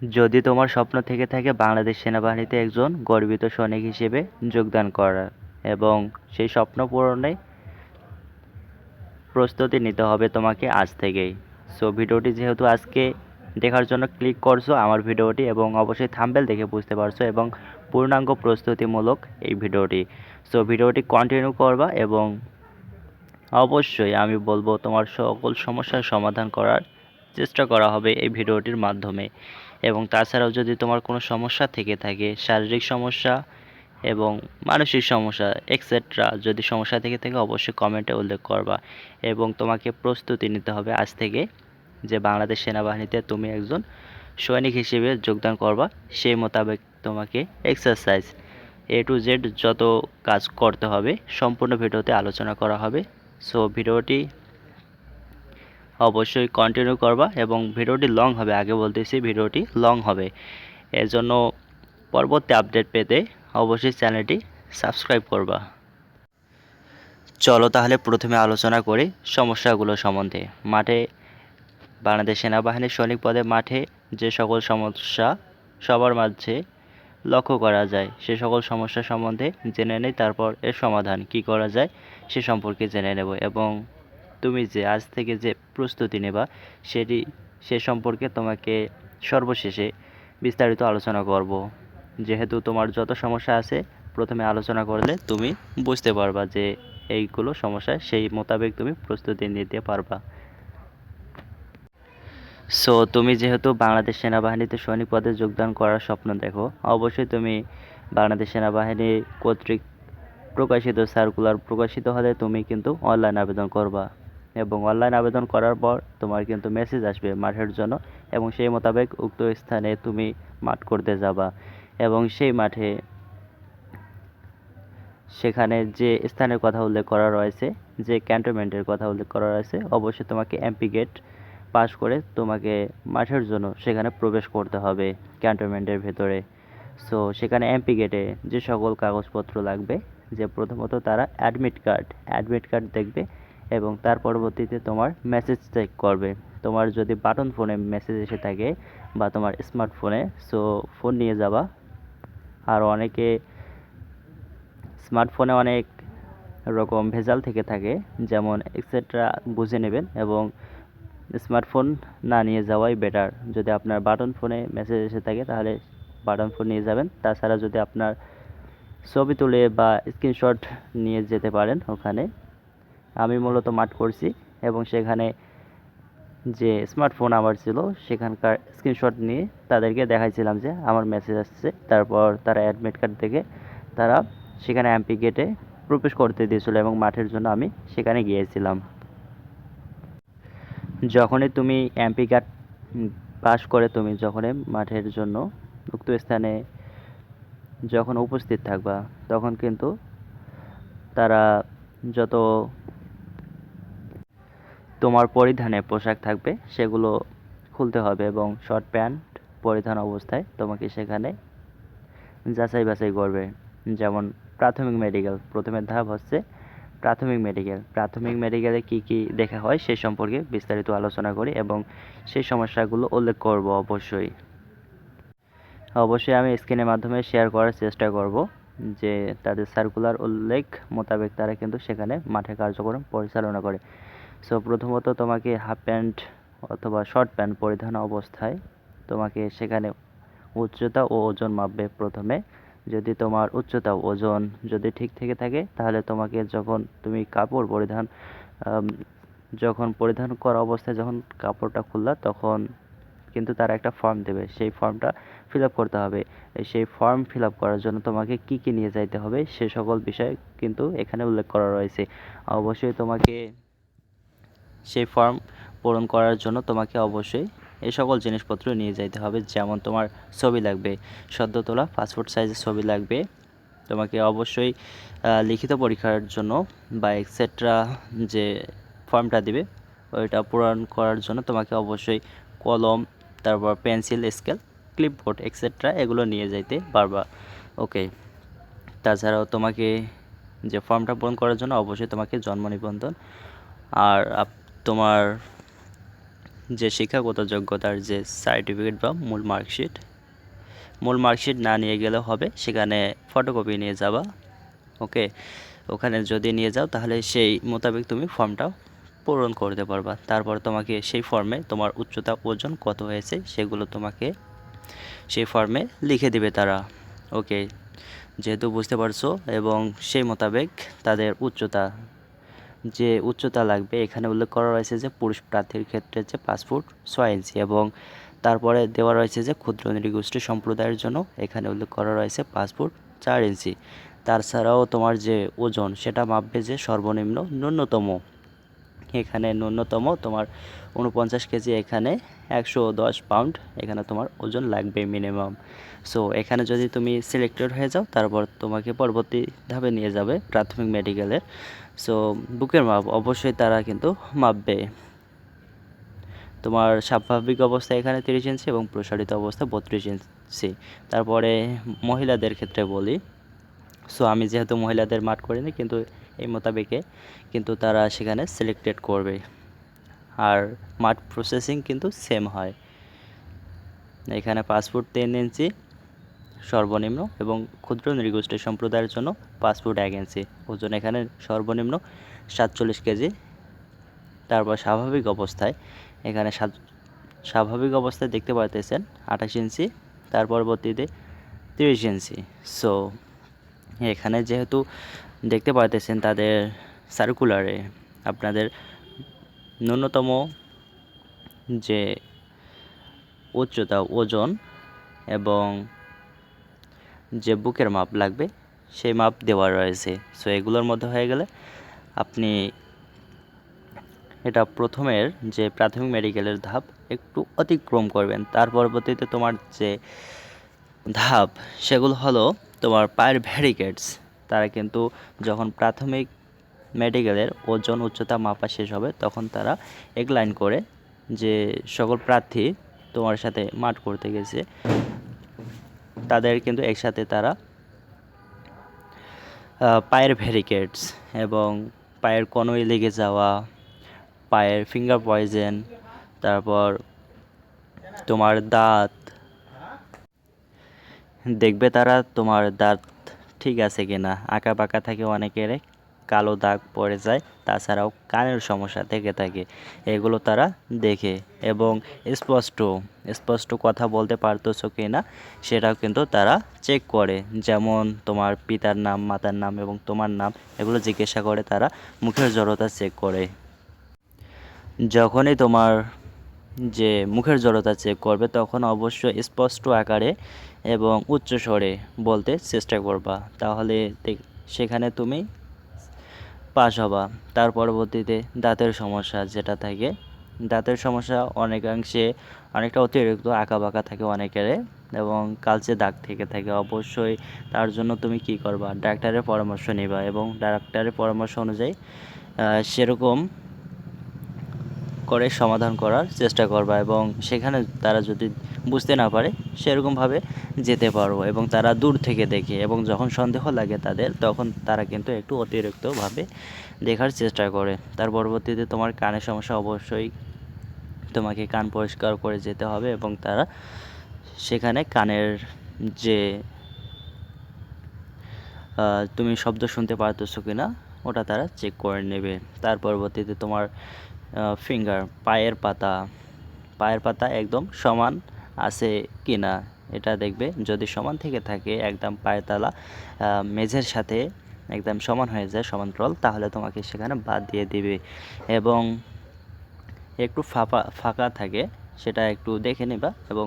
যদি তোমার স্বপ্ন থেকে থাকে বাংলাদেশ সেনাবাহিনীতে একজন গর্বিত সৈনিক হিসেবে যোগদান করার এবং সেই স্বপ্ন পূরণে প্রস্তুতি নিতে হবে তোমাকে আজ থেকেই। সো ভিডিওটি যেহেতু আজকে দেখার জন্য ক্লিক করছ আমার ভিডিওটি এবং অবশ্যই থাম্বেল দেখে বুঝতে পারছ এবং পূর্ণাঙ্গ প্রস্তুতিমূলক এই ভিডিওটি। সো ভিডিওটি কন্টিনিউ করবা এবং অবশ্যই আমি বলব তোমার সকল সমস্যার সমাধান করার চেষ্টা করা হবে এই ভিডিওটির মাধ্যমে। এবং তাছাড়াও যদি তোমার কোনো সমস্যা থেকে থাকে, শারীরিক সমস্যা এবং মানসিক সমস্যা এক্সেট্রা যদি সমস্যা থেকে থাকে অবশ্যই কমেন্টে উল্লেখ করবা এবং তোমাকে প্রস্তুতি নিতে হবে আজ থেকে যে বাংলাদেশ সেনাবাহিনীতে তুমি একজন সৈনিক হিসেবে যোগদান করবা। সেই মোতাবেক তোমাকে এক্সারসাইজ এ টু জেড যত কাজ করতে হবে, সম্পূর্ণ ভিডিওতে আলোচনা করা হবে। সো ভিডিওটি অবশ্যই কন্টিনিউ করবা এবং ভিডিওটি লং হবে। আগে বলতেছি ভিডিওটি লং হবে। এর জন্য পরবর্তী আপডেট পেতে অবশ্যই চ্যানেলটি সাবস্ক্রাইব করবা। চলো তাহলে প্রথমে আলোচনা করি সমস্যাগুলো সম্বন্ধে। মাঠে বাংলাদেশ সেনাবাহিনীর সৈনিক পদে মাঠে যে সকল সমস্যা সবার মাঝে লক্ষ্য করা যায়, সে সকল সমস্যা সম্বন্ধে জেনে নেই, তারপর এর সমাধান কি করা যায় সে সম্পর্কে জেনে নেব এবং তুমি যে আজ থেকে যে প্রস্তুতি নেবা, সেটি, সে সম্পর্কে তোমাকে সর্বশেষে বিস্তারিত আলোচনা করব। যেহেতু তোমার যত সমস্যা আছে, প্রথমে আলোচনা করলে তুমি বুঝতে পারবা যে এইগুলো সমস্যা, সেই মোতাবেক তুমি প্রস্তুতি নিতে পারবা। সো তুমি যেহেতু বাংলাদেশ সেনাবাহিনীতে সৈনিক পদে যোগদান করার স্বপ্ন দেখো, অবশ্যই তুমি বাংলাদেশ সেনাবাহিনী কর্তৃক প্রকাশিত সার্কুলার প্রকাশিত হলে তুমি কিন্তু অনলাইন আবেদন করবা। এবং অনলাইন আবেদন করার পর তোমার কিন্তু মেসেজ আসবে মাঠের জন্য এবং সেই মোতাবেক উক্ত স্থানে তুমি মাঠ করতে যাবা এবং সেই মাঠে সেখানে যে স্থানের কথা উল্লেখ করা রয়েছে, যে ক্যান্টনমেন্টের কথা উল্লেখ করা রয়েছে, অবশ্যই তোমাকে এমপি গেট পাস করে তোমাকে মাঠের জন্য সেখানে প্রবেশ করতে হবে ক্যান্টনমেন্টের ভেতরে। সো সেখানে এমপি গেটে যে সকল কাগজপত্র লাগবে, যে প্রথমত তারা অ্যাডমিট কার্ড অ্যাডমিট কার্ড দেখবে এবং তার পরবর্তীতে তোমার মেসেজ চেক করবে। তোমার যদি বাটন ফোনে মেসেজ এসে থাকে বা তোমার স্মার্টফোনে সো ফোন নিয়ে যাবা। আর অনেকে স্মার্টফোনে অনেক রকম ভেজাল থেকে থাকে, যেমন এক্সেট্রা বুঝে নেবেন এবং স্মার্টফোন না নিয়ে যাওয়াই বেটার যদি আপনার বাটন ফোনে মেসেজ এসে থাকে, তাহলে বাটন ফোন নিয়ে যাবেন। তাছাড়া যদি আপনার ছবি তুলে বা স্ক্রিনশট নিয়ে যেতে পারেন ওখানে আমি মূলত মাঠ করছি এবং সেখানে যে স্মার্টফোন আমার ছিল, সেখানকার স্ক্রিনশট নিয়ে তাদেরকে দেখাইছিলাম যে আমার মেসেজ আসছে। তারপর তারা অ্যাডমিট কার্ড থেকে তারা সেখানে এমপি গেটে প্রবেশ করতে দিয়েছিল এবং মাঠের জন্য আমি সেখানে গিয়েছিলাম। যখনই তুমি এমপি কার্ড পাস করে তুমি যখনই মাঠের জন্য উক্ত স্থানে যখন উপস্থিত থাকবা, তখন কিন্তু তারা যত তোমার পরিধানে পোশাক থাকবে, সেগুলো খুলতে হবে এবং শর্ট প্যান্ট পরিধান অবস্থায় তোমাকে সেখানে যাচাই বাছাই করবে। যেমন প্রাথমিক মেডিকেল প্রথমের ধাপ হচ্ছে প্রাথমিক মেডিকেল। প্রাথমিক মেডিকেলে কি কি দেখা হয় সে সম্পর্কে বিস্তারিত আলোচনা করি এবং সেই সমস্যাগুলো উল্লেখ করব অবশ্যই। অবশ্যই আমি স্ক্রিনের মাধ্যমে শেয়ার করার চেষ্টা করব যে তাদের সার্কুলার উল্লেখ মোতাবেক তারা কিন্তু সেখানে মাঠে কার্যক্রম পরিচালনা করে। সো প্রথমত তোমাকে হাফ প্যান্ট অথবা শর্ট প্যান্ট পরিধান অবস্থায় তোমাকে সেখানে উচ্চতা ও ওজন মাপবে প্রথমে। যদি তোমার উচ্চতা ওজন যদি ঠিক থেকে থাকে, তাহলে তোমাকে যখন তুমি কাপড় পরিধান যখন পরিধান করা অবস্থায় যখন কাপড়টা খুললা, তখন কিন্তু তারা একটা ফর্ম দেবে। সেই ফর্মটা ফিল আপ করতে হবে। সেই ফর্ম ফিল আপ করার জন্য তোমাকে কি কি নিয়ে যাইতে হবে, সে সকল বিষয় কিন্তু এখানে উল্লেখ করা রয়েছে। অবশ্যই তোমাকে সেই ফর্ম পূরণ করার জন্য তোমাকে অবশ্যই এই সকল জিনিসপত্র নিয়ে যাইতে হবে, যেমন তোমার ছবি লাগবে, সদ্য তোলা পাসপোর্ট সাইজের ছবি লাগবে, তোমাকে অবশ্যই লিখিত পরীক্ষার জন্য বা এক্সেট্রা যে ফর্মটা দিবে, ওইটা পূরণ করার জন্য তোমাকে অবশ্যই কলম, তারপর পেন্সিল স্কেল ক্লিপবোর্ড এক্সেট্রা এগুলো নিয়ে যাইতে পারবা। ওকে তাছাড়াও তোমাকে যে ফর্মটা পূরণ করার জন্য অবশ্যই তোমাকে জন্ম নিবন্ধন আর তোমার যে শিক্ষাগত যোগ্যতার যে সার্টিফিকেট বা মূল মার্কশিট মূল মার্কশিট না নিয়ে গেলেও হবে, সেখানে ফটোকপি নিয়ে যাবা ওকে ওখানে যদি নিয়ে যাও, তাহলে সেই মোতাবেক তুমি ফর্মটা পূরণ করতে পারবা। তারপর তোমাকে সেই ফর্মে তোমার উচ্চতা, ওজন কত হয়েছে, সেগুলো তোমাকে সেই ফর্মে লিখে দিবে তারা ওকে যেহেতু বুঝতে পারছ, এবং সেই মোতাবেক তাদের উচ্চতা যে উচ্চতা লাগবে, এখানে উল্লেখ করা রয়েছে যে পুরুষ প্রার্থীর ক্ষেত্রে যে পাঁচ ফুট ছয় ইঞ্চি এবং তারপরে দেওয়া রয়েছে যে ক্ষুদ্র নৃগোষ্ঠী সম্প্রদায়ের জন্য এখানে উল্লেখ করা রয়েছে পাঁচ ফুট চার ইঞ্চি। তাছাড়াও তোমার যে ওজন, সেটা মাপবে যে সর্বনিম্ন ন্যূনতম এখানে ন্যূনতম তোমার উনপঞ্চাশ কেজি এখানে একশো দশ পাউন্ড। এখানে তোমার ওজন লাগবে মিনিমাম সো এখানে যদি তুমি সিলেক্টেড হয়ে যাও, তারপর তোমাকে পরবর্তী ধাপে নিয়ে যাবে প্রাথমিক মেডিকেলের সো বুকের মাপ অবশ্যই তারা কিন্তু মাপবে। তোমার স্বাভাবিক অবস্থা এখানে তিরিশ ইঞ্চি এবং প্রসারিত অবস্থা বত্রিশ ইঞ্চি তারপরে মহিলাদের ক্ষেত্রে বলি। সো আমি যেহেতু মহিলাদের মাঠ করিনি, কিন্তু এই মোতাবেকে কিন্তু তারা সেখানে সিলেক্টেড করবে। আর মাঠ প্রসেসিং কিন্তু সেম হয়। এখানে ফুট তিন ইঞ্চি সর্বনিম্ন এবং ক্ষুদ্র নৃগোষ্ঠী সম্প্রদায়ের জন্য পাসপোর্ট এক ইঞ্চি ওজন এখানে সর্বনিম্ন সাতচল্লিশ কেজি। তারপর স্বাভাবিক অবস্থায় এখানে স্বাভাবিক অবস্থায় দেখতে পাইতেছেন আঠাশ ইঞ্চি তার পরবর্তীতে তিরিশ ইঞ্চি সো এখানে যেহেতু দেখতে পাইতেছেন তাদের সার্কুলারে আপনাদের ন্যূনতম যে উচ্চতা, ওজন এবং যে বুকের মাপ লাগবে, সেই মাপ দেওয়া রয়েছে। সো এগুলোর মধ্যে হয়ে গেলে আপনি এটা প্রথমের যে প্রাথমিক মেডিকেলের ধাপ একটু অতিক্রম করবেন। তার পরবর্তীতে তোমার যে ধাপ, সেগুলো হলো তোমার পায়ের ভ্যারিকেটস তারা কিন্তু যখন প্রাথমিক মেডিকেলের ওজন, উচ্চতা মাপা শেষ হবে, তখন তারা এক লাইন করে যে সকল প্রার্থী তোমার সাথে মাঠ করতে গেছে, তাদের কিন্তু একসাথে তারা পায়ের ভ্যারিকেটস এবং পায়ের কনুই লেগে যাওয়া, পায়ের ফিঙ্গার পয়জেন তারপর তোমার দাঁত, দেখবে তারা তোমার দাঁত ঠিক আছে কিনা আঁকা বাঁকা থাকে অনেকের কালো দাগ পড়ে যায়, তাছাড়াও কানের সমস্যা থেকে থাকে। এগুলো তারা দেখে এবং স্পষ্ট স্পষ্ট কথা বলতে পারতেছো কি না, সেটাও কিন্তু তারা চেক করে। যেমন তোমার পিতার নাম, মাতার নাম এবং তোমার নাম, এগুলো জিজ্ঞাসা করে তারা মুখের জড়তা চেক করে। যখনই তোমার যে মুখের জড়তা চেক করবে, তখন অবশ্যই স্পষ্ট আকারে এবং উচ্চ স্বরে বলতে চেষ্টা করবা। তাহলে সেখানে তুমি পাস হবা। তার পরবর্তীতে দাঁতের সমস্যা যেটা থাকে, দাঁতের সমস্যা অনেকাংশে অনেকটা অতিরিক্ত আঁকা বাঁকা থাকে অনেকের এবং কালচে দাগ থেকে থাকে। অবশ্যই তার জন্য তুমি কি করবা? ডাক্তারের পরামর্শ নেবা এবং ডাক্তারের পরামর্শ অনুযায়ী সেরকম করে সমাধান করার চেষ্টা করবা এবং সেখানে তারা যদি বুঝতে না পারে, সেরকমভাবে যেতে পারো এবং তারা দূর থেকে দেখে এবং যখন সন্দেহ লাগে তাদের, তখন তারা কিন্তু একটু অতিরিক্তভাবে দেখার চেষ্টা করে। তার পরবর্তীতে তোমার কানের সমস্যা অবশ্যই তোমাকে কান পরিষ্কার করে যেতে হবে এবং তারা সেখানে কানের যে তুমি শব্দ শুনতে পারতেছো কি না ওটা তারা চেক করে নেবে। তার পরবর্তীতে তোমার ফিঙ্গার পায়ের পাতা। পায়ের পাতা একদম সমান আছে কি না এটা দেখবে। যদি সমান থেকে থাকে, একদম পায়ের তালা মেঝের সাথে একদম সমান হয়ে যায় সমান্তরাল তাহলে তোমাকে সেখানে বাদ দিয়ে দিবে। এবং একটু ফাঁপা, ফাঁকা থাকে, সেটা একটু দেখে নেবা এবং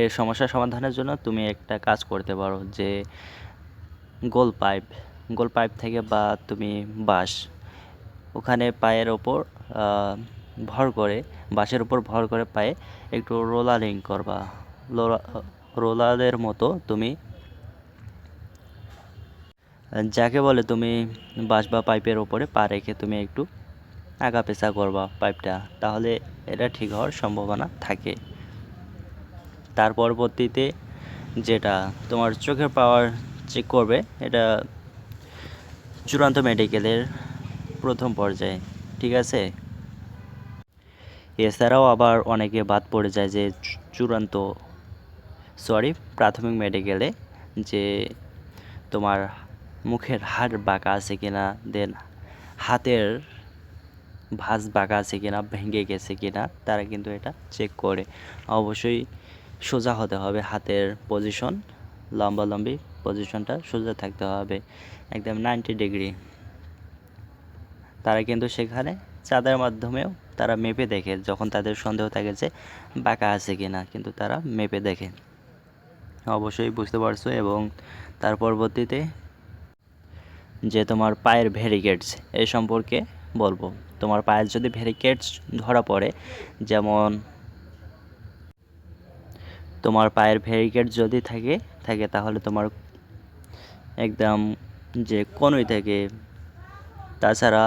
এর সমস্যা সমাধানের জন্য তুমি একটা কাজ করতে পারো যে গোল পাইপ গোল পাইপ থেকে বা তুমি বাঁশ, ওখানে পায়ের ওপর ভর করে, বাঁশের উপর ভর করে পায়ে একটু রোলারিং করবা। লোরা- রোলারের মতো তুমি, যাকে বলে তুমি বাঁশ বা পাইপের ওপরে পা রেখে তুমি একটু আগা পেঁচা করবা পাইপটা, তাহলে এটা ঠিক হওয়ার সম্ভাবনা থাকে। তার পরবর্তীতে যেটা তোমার চোখের পাওয়ার চেক করবে, এটা চূড়ান্ত মেডিকেলের প্রথম পর্যায়ে, ঠিক আছে? এছাড়াও আবার অনেকে বাদ পড়ে যায় যে চূড়ান্ত সরি প্রাথমিক মেডিকেলে যে তোমার মুখের হাড় বাঁকা আছে কিনা দেন হাতের ভাঁজ বাঁকা আছে কিনা, ভেঙে গেছে কিনা, তারা কিন্তু এটা চেক করে। অবশ্যই সোজা হতে হবে হাতের পজিশন লম্বালম্বি পজিশনটা সোজা থাকতে হবে। একদম নাইনটি ডিগ্রি তারা কিন্তু সেখানে চাঁদের মাধ্যমেও তারা মেপে দেখে যখন তাদের সন্দেহ থাকে যে বাঁকা আছে কিনা, কিন্তু তারা মেপে দেখে। অবশ্যই বুঝতে পারছ এবং তার পরবর্তীতে যে তোমার পায়ের ভেরিকেটস এ সম্পর্কে বলব। তোমার পায়ের যদি ভেরিকেটস ধরা পড়ে, যেমন তোমার পায়ের ভেরিকেট যদি থাকে থাকে তাহলে তোমার একদম যে কনুই থাকে। তাছাড়া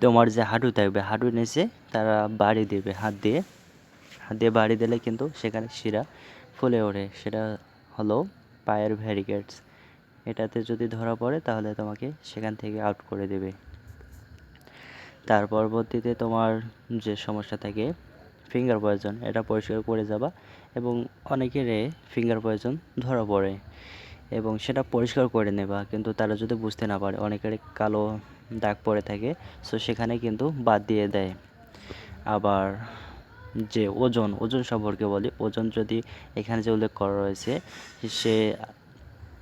তোমার যে হাঁটু থাকবে হাঁটুর নিচে তারা বাড়ি দেবে, হাত দিয়ে। হাত দিয়ে বাড়ি দিলে কিন্তু সেখানে শিরা ফুলে ওঠে। সেটা হলো পায়ের ভ্যারিকেটস এটাতে যদি ধরা পড়ে তাহলে তোমাকে সেখান থেকে আউট করে দেবে। তার পরবর্তীতে তোমার যে সমস্যা থাকে ফিঙ্গার পয়জন এটা পরিষ্কার করে যাবা এবং অনেকের ফিঙ্গার পয়জন ধরা পড়ে। এবং সেটা পরিষ্কার করে নেবা। কিন্তু তারা যদি বুঝতে না পারে, অনেকের কালো দাগ পড়ে থাকে সো সেখানে কিন্তু বাদ দিয়ে দেয়। আবার যে ওজন ওজন সম্পর্কে বলি, ওজন যদি এখানে যে উল্লেখ করা রয়েছে, সে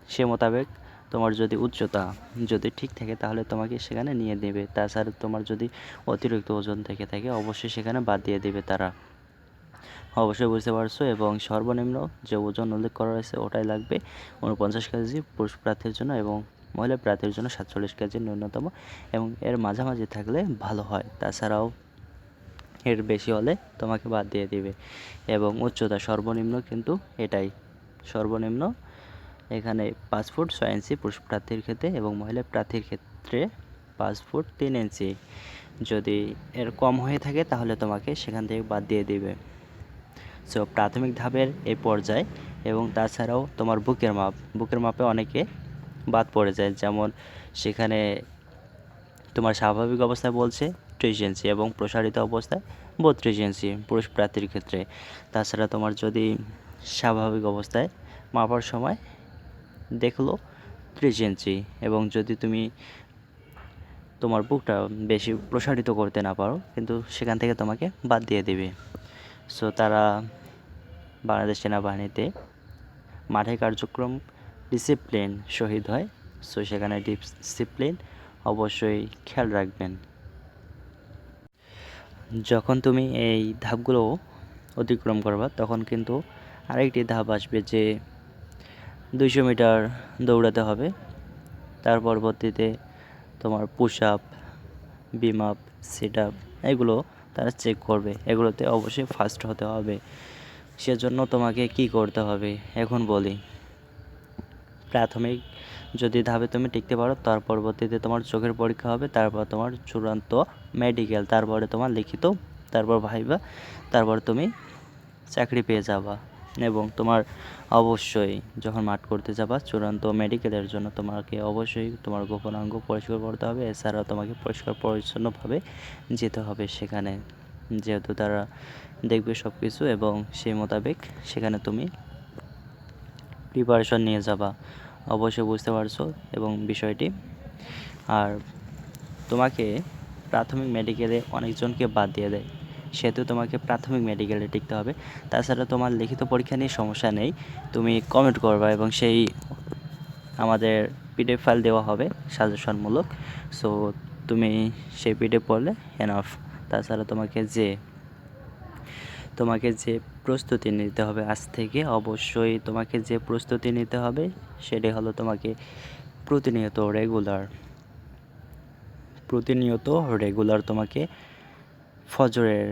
সে মোতাবেক তোমার যদি উচ্চতা যদি ঠিক থাকে, তাহলে তোমাকে সেখানে নিয়ে দেবে তাছাড়া তোমার যদি অতিরিক্ত ওজন থেকে থাকে, অবশ্যই সেখানে বাদ দিয়ে দেবে তারা। অবশ্যই বুঝতে পারছ এবং সর্বনিম্ন যে ওজন উল্লেখ করা রয়েছে ওটাই লাগবে উনপঞ্চাশ কেজি পুরুষ প্রার্থীর জন্য এবং মহিলা প্রার্থীর জন্য সাতচল্লিশ কেজি ন্যূনতম এবং এর মাঝামাঝি থাকলে ভালো হয়। তাছাড়াও এর বেশি হলে তোমাকে বাদ দিয়ে দিবে এবং উচ্চতা সর্বনিম্ন কিন্তু এটাই। সর্বনিম্ন এখানে পাঁচ ফুট ছয় ইঞ্চি পুরুষ প্রার্থীর ক্ষেত্রে এবং মহিলা প্রার্থীর ক্ষেত্রে পাঁচ ফুট তিন ইঞ্চি। যদি এর কম হয়ে থাকে তাহলে তোমাকে সেখান থেকে বাদ দিয়ে দিবে। সো প্রাথমিক ধাপের এই পর্যায় এবং তাছাড়াও তোমার বুকের মাপ। বুকের মাপে অনেকে বাদ পড়ে যায়। যেমন সেখানে তোমার স্বাভাবিক অবস্থায় বলছে ত্রিশ ইঞ্চি এবং প্রসারিত অবস্থায় বত্রিশ ইঞ্চি পুরুষ প্রার্থীর ক্ষেত্রে। তাছাড়া তোমার যদি স্বাভাবিক অবস্থায় মাপার সময় দেখল ত্রিশ ইঞ্চি এবং যদি তুমি তোমার বুকটা বেশি প্রসারিত করতে না পারো, কিন্তু সেখান থেকে তোমাকে বাদ দিয়ে দেবে। সো তারা বাংলাদেশ সেনাবাহিনীতে মাঠে কার্যক্রম ডিসিপ্লিন শহীদ হয়। সো সেখানে ডিসিপ্লিন অবশ্যই খেয়াল রাখবেন। যখন তুমি এই ধাপগুলো অতিক্রম করবা, তখন কিন্তু আরেকটি ধাপ আসবে যে দুইশো মিটার দৌড়াতে হবে। তার পরবর্তীতে তোমার push up beam up sit up এগুলো তারা চেক করবে। এগুলোতে অবশ্যই ফার্স্ট হতে হবে। সেজন্য তোমাকে কি করতে হবে? এখন বলি। প্রাথমিক যদি ধাপে তুমি টিকতে পারো, তার পরবর্তীতে তোমার চোখের পরীক্ষা হবে, তারপর তোমার চূড়ান্ত মেডিকেল তারপরে তোমার লিখিত, তারপর ভাইবা তারপর তুমি চাকরি পেয়ে যাবা। এবং তোমার অবশ্যই যখন মাঠ করতে যাবা, চূড়ান্ত মেডিকেলের জন্য তোমাকে অবশ্যই তোমার গোপনাঙ্গ পরিষ্কার করতে হবে। এছাড়াও তোমাকে পরিষ্কার পরিচ্ছন্নভাবে যেতে হবে সেখানে। যেহেতু তারা দেখবে সব কিছু এবং সেই মোতাবেক সেখানে তুমি প্রিপারেশন নিয়ে যাবা। অবশ্যই বুঝতে পারছ এবং বিষয়টি। আর তোমাকে প্রাথমিক মেডিকেলে অনেকজনকে বাদ দিয়ে দেয়। সেহেতু তোমাকে প্রাথমিক মেডিকেলে টিকতে হবে। তাছাড়া তোমার লিখিত পরীক্ষা নিয়ে সমস্যা নেই। তুমি কমেন্ট করবা এবং সেই আমাদের পিডিএফ ফাইল দেওয়া হবে সাজেশনমূলক সো তুমি সেই পিডিএফ পড়লে এনাফ তাছাড়া তোমাকে যে তোমাকে যে প্রস্তুতি নিতে হবে আজ থেকে, অবশ্যই তোমাকে যে প্রস্তুতি নিতে হবে, সেটি হলো তোমাকে প্রতিনিয়ত রেগুলার প্রতিনিয়ত রেগুলার তোমাকে ফজরের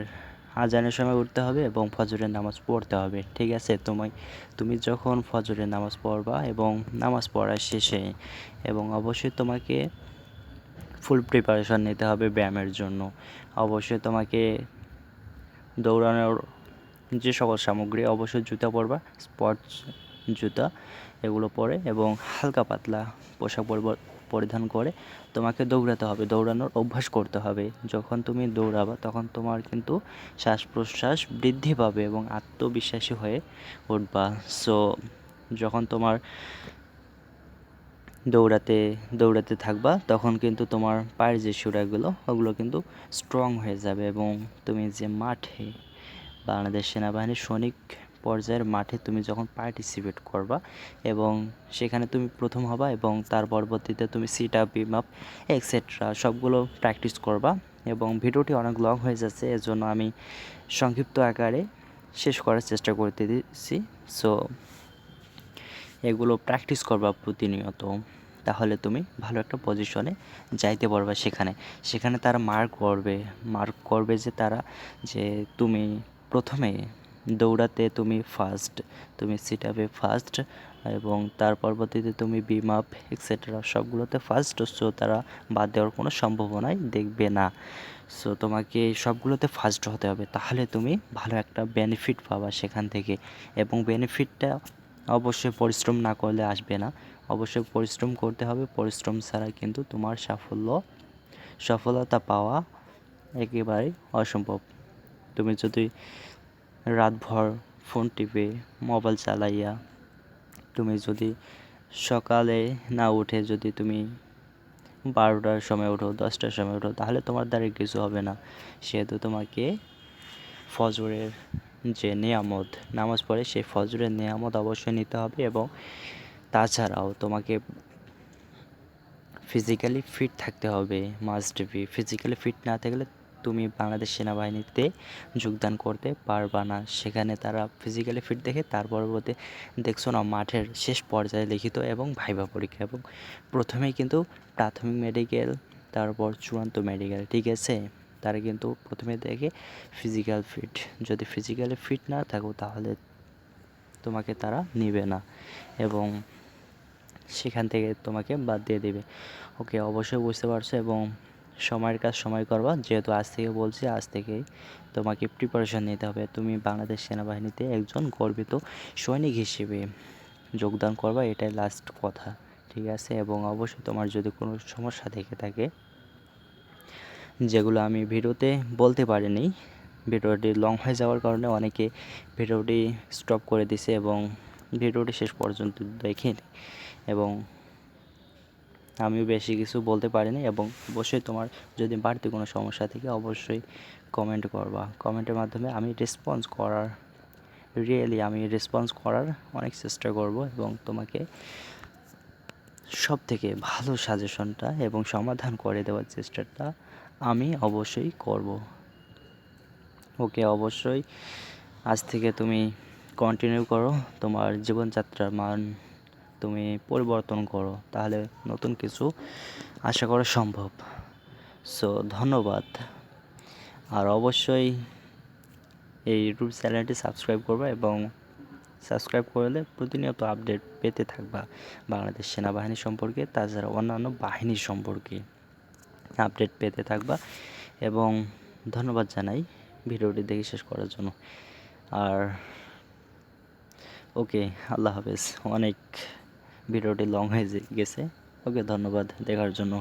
আজানের সময় উঠতে হবে এবং ফজরের নামাজ পড়তে হবে, ঠিক আছে? তোমায়, তুমি যখন ফজরের নামাজ পড়বা এবং নামাজ পড়ার শেষে এবং অবশ্যই তোমাকে ফুল প্রিপারেশন নিতে হবে ব্যায়ামের জন্য। অবশ্যই তোমাকে দৌড়ানোর যে সকল সামগ্রী, অবশ্যই জুতা পরবা স্পর্টস জুতা এগুলো পরে এবং হালকা পাতলা পোশাক পরব। পরিধান করে তোমাকে দৌড়াতে হবে, দৌড়ানোর অভ্যাস করতে হবে। যখন তুমি দৌড়াবা তখন তোমার কিন্তু শ্বাস প্রশ্বাস বৃদ্ধি পাবে এবং আত্মবিশ্বাসী হয়ে উঠবা। সো যখন তোমার দৌড়াতে দৌড়াতে থাকবা তখন কিন্তু তোমার পায়ের যে সুরাগুলো ওগুলো কিন্তু স্ট্রং হয়ে যাবে এবং তুমি যে মাঠে বাংলাদেশ সেনাবাহিনীর সৈনিক পর্যায়ের মাঠে তুমি যখন পার্টিসিপেট করবা এবং সেখানে তুমি প্রথম হবা এবং তার পরবর্তীতে তুমি sit up beam up extra সবগুলো প্র্যাকটিস করবা এবং ভিডিওটি অনেক লং হয়ে যাচ্ছে, এজন্য আমি সংক্ষিপ্ত আকারে শেষ করার চেষ্টা করতে দিচ্ছি। সো এগুলো প্র্যাকটিস করবা প্রতিনিয়ত। তাহলে তুমি ভালো একটা পজিশনে যাইতে পারবা সেখানে। সেখানে তারা মার্ক করবে। মার্ক করবে যে তারা, যে তুমি প্রথমে দৌড়াতে তুমি ফার্স্ট তুমি সিট আপে ফার্স্ট এবং তার পরবর্তীতে তুমি বিম আপ এক্সেট্রা সবগুলোতে ফার্স্ট সো তারা বাদ দেওয়ার কোনো সম্ভাবনাই দেখবে না। সো তোমাকে সবগুলোতে ফার্স্ট হতে হবে, তাহলে তুমি ভালো একটা বেনিফিট পাবা সেখান থেকে এবং বেনিফিটটা অবশ্যই পরিশ্রম না করলে আসবে না। অবশ্যই পরিশ্রম করতে হবে, পরিশ্রম ছাড়া কিন্তু তোমার সাফল্য, সফলতা পাওয়া একেবারেই অসম্ভব। তুমি যদি রাতভর ফোন টিপে মোবাইল চালাইয়া, তুমি যদি সকালে না উঠে যদি তুমি বারোটার সময় ওঠো, দশটার সময় ওঠো, তাহলে তোমার দ্বারা কিছু হবে না। সেহেতু তোমাকে ফজরের যে নিয়ামত, নামাজ পড়ে সেই ফজরের নিয়ামত অবশ্যই নিতে হবে এবং তাছাড়াও তোমাকে ফিজিক্যালি ফিট থাকতে হবে মাস্ট বি ফিজিক্যালি ফিট না থাকলে তুমি বাংলাদেশ সেনাবাহিনীতে যোগদান করতে পারবা না। সেখানে তারা ফিজিক্যালি ফিট দেখে তার পরবর্তী দেখছ না, মাঠের শেষ পর্যায়ে লিখিত এবং ভাইবা পরীক্ষা। এবং প্রথমেই কিন্তু প্রাথমিক মেডিকেল তারপর চূড়ান্ত মেডিকেল ঠিক আছে? তারা কিন্তু প্রথমে দেখে ফিজিক্যাল ফিট যদি ফিজিক্যালি ফিট না থাকো, তাহলে তোমাকে তারা নেবে না এবং সেখান থেকে তোমাকে বাদ দিয়ে দেবে। ওকে অবশ্যই বুঝতে পারছ এবং সময়ের কাজ সময় করবা। যেহেতু আজ থেকে বলছি, আজ থেকেই তোমাকে প্রিপারেশন নিতে হবে। তুমি বাংলাদেশ সেনাবাহিনীতে একজন গর্বিত সৈনিক হিসেবে যোগদান করবা, এটাই লাস্ট কথা, ঠিক আছে? এবং অবশ্যই তোমার যদি কোনো সমস্যা থেকে থাকে, যেগুলো আমি ভিডিওতে বলতে পারিনি, ভিডিওটি লং হয়ে যাওয়ার কারণে অনেকে ভিডিওটি স্টপ করে দিছে এবং ভিডিওটি শেষ পর্যন্ত দেখেনি। এবং আমিও বেশি কিছু বলতে পারিনি এবং অবশ্যই তোমার যদি বাড়তি কোনো সমস্যা থেকে অবশ্যই কমেন্ট করবা। কমেন্টের মাধ্যমে আমি রেসপন্স করার রিয়েলি আমি রেসপন্স করার অনেক চেষ্টা করব এবং তোমাকে সব থেকে ভালো সাজেশনটা এবং সমাধান করে দেওয়ার চেষ্টাটা আমি অবশ্যই করব। ওকে অবশ্যই আজ থেকে তুমি কন্টিনিউ করো। তোমার জীবনযাত্রার মান তুমি পরিবর্তন করো, তাহলে নতুন কিছু আশা করা সম্ভব। সো ধন্যবাদ। আর অবশ্যই এই ইউটিউব চ্যানেলটি সাবস্ক্রাইব করবা এবং সাবস্ক্রাইব করলে প্রতিনিয়ত আপডেট পেতে থাকবা বাংলাদেশ সেনাবাহিনী সম্পর্কে, তাছাড়া অন্যান্য বাহিনী সম্পর্কে আপডেট পেতে থাকবা। এবং ধন্যবাদ জানাই ভিডিওটি দেখে শেষ করার জন্য। আর ওকে, আল্লাহ হাফেজ। অনেক ভিডিওটি লং হয়ে গেছে। ওকে ধন্যবাদ দেখার জন্য।